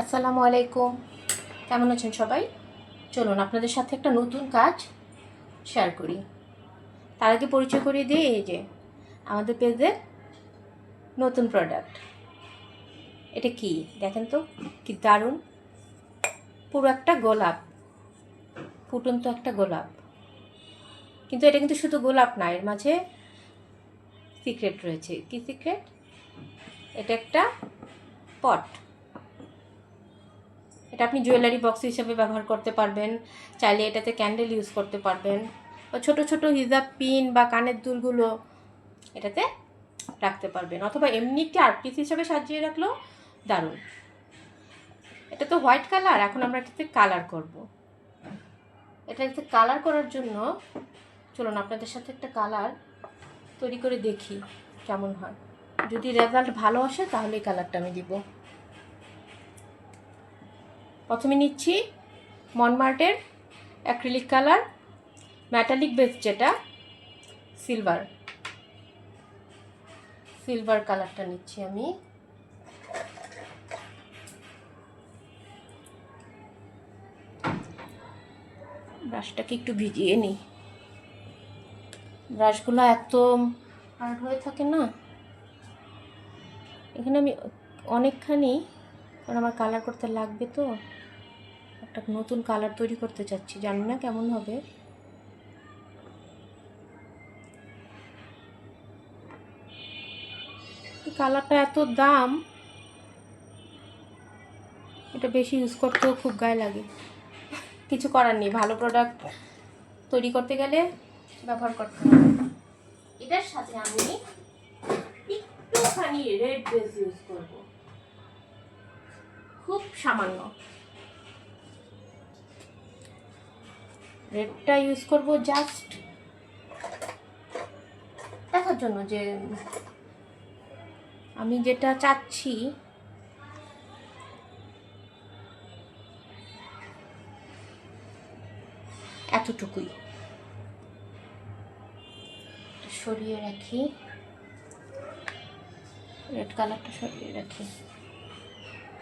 আসসালামু আলাইকুম। কেমন আছেন সবাই? চলুন আপনাদের সাথে একটা নতুন কাজ শেয়ার করি। তার আগে পরিচয় করিয়ে দিই, এই যে আমাদের পেজের নতুন প্রোডাক্ট এটা কি? দেখেন তো, কি দারুণ। পুরো একটা গোলাপ। ফুটন্ত একটা গোলাপ। কিন্তু এটা কিন্তু শুধু গোলাপ না, এর মাঝে সিক্রেট রয়েছে। কি সিক্রেট এটা একটা পট এটা আপনি জুয়েলারি বক্স হিসেবে ব্যবহার করতে পারবেন, চাইলে এটাতে ক্যান্ডেল ইউজ করতে পারবেন। বা ছোট ছোট হিজাব পিন বা কানের দুলগুলো এটাতে রাখতে পারবেন। অথবা এমনি একটি আর্ট পিস হিসেবে সাজিয়ে রাখলেও দারুণ। এটা তো হোয়াইট কালার এখন আমরা এটাতে কালার করব। এটাতে কালার করার জন্য চলুন আপনাদের সাথে একটা কালার তৈরি করে দেখি কেমন হয়। যদি রেজাল্ট ভালো আসে তাহলে এই কালারটা আমি দিব। প্রথমে নিচ্ছি মনমার্টের অ্যাক্রিলিক কালার ম্যাটালিক বেস যেটা, সিলভার। সিলভার কালারটা নিচ্ছি আমি। ব্রাশটাকে একটু ভিজিয়ে নিই। ব্রাশগুলো এত হার্ড হয়ে থাকে না? এখানে আমি অনেকখানি, কারণ আমার কালার করতে লাগবে তো। একটা নতুন কালার তৈরি করতে চাচ্ছি, জানি না কেমন হবে। কালারটা এত দাম, এটা বেশি ইউজ করতেও খুব গায়ে লাগে। কিছু করার নেই, ভালো প্রোডাক্ট তৈরি করতে গেলে ব্যবহার করতে হবে। এটার সাথে আমি একটুখানি রেড বেস ইউজ করব। খুব সামান্য। রেডটা ইউজ করব জাস্ট দেখার জন্য যে আমি যেটা চাচ্ছি, এতটুকুই। সরিয়ে রাখি। রেড কালারটা সরিয়ে রাখি।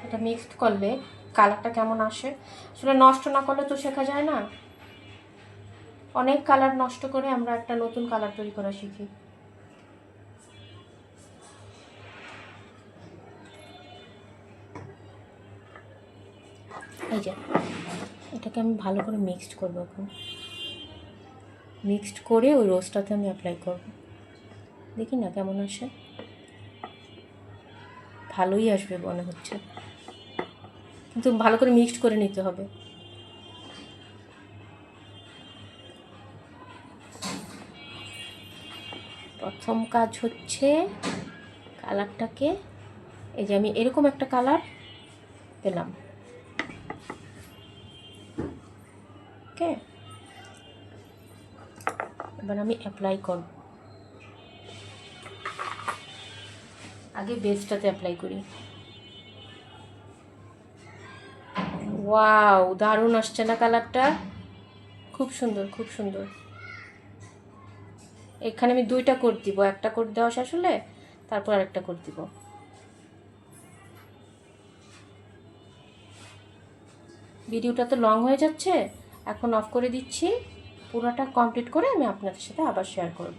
এটা মিক্সড করলে কালারটা কেমন আসে? আসলে নষ্ট না করলে তো শেখা যায় না। অনেক কালার নষ্ট করে আমরা একটা নতুন কালার তৈরি করা শিখি। এই যে, এটাকে আমি ভালো করে মিক্সড করব এখন। মিক্সড করে ওই রোজটাতে আমি অ্যাপ্লাই করব। দেখি না কেমন আসে। ভালোই আসবে মনে হচ্ছে। কিন্তু ভালো করে মিক্সড করে নিতে হবে। প্রথম কাজ হচ্ছে কালারটাকে, এই যে আমি এরকম একটা কালার পেলাম। ওকে? এবার আমি অ্যাপ্লাই করব। আগে বেসটাতে অ্যাপ্লাই করি। ওয়াও, দারুণ আসছে না কালারটা? খুব সুন্দর খুব সুন্দর। এখানে আমি দুইটা কোট দিব, একটা কোট দেওয়া শেষ হলে তারপর আরেকটা কোট দিব। ভিডিওটা তো লং হয়ে যাচ্ছে, এখন অফ করে দিচ্ছি। পুরোটা কমপ্লিট করে আমি আপনাদের সাথে আবার শেয়ার করব।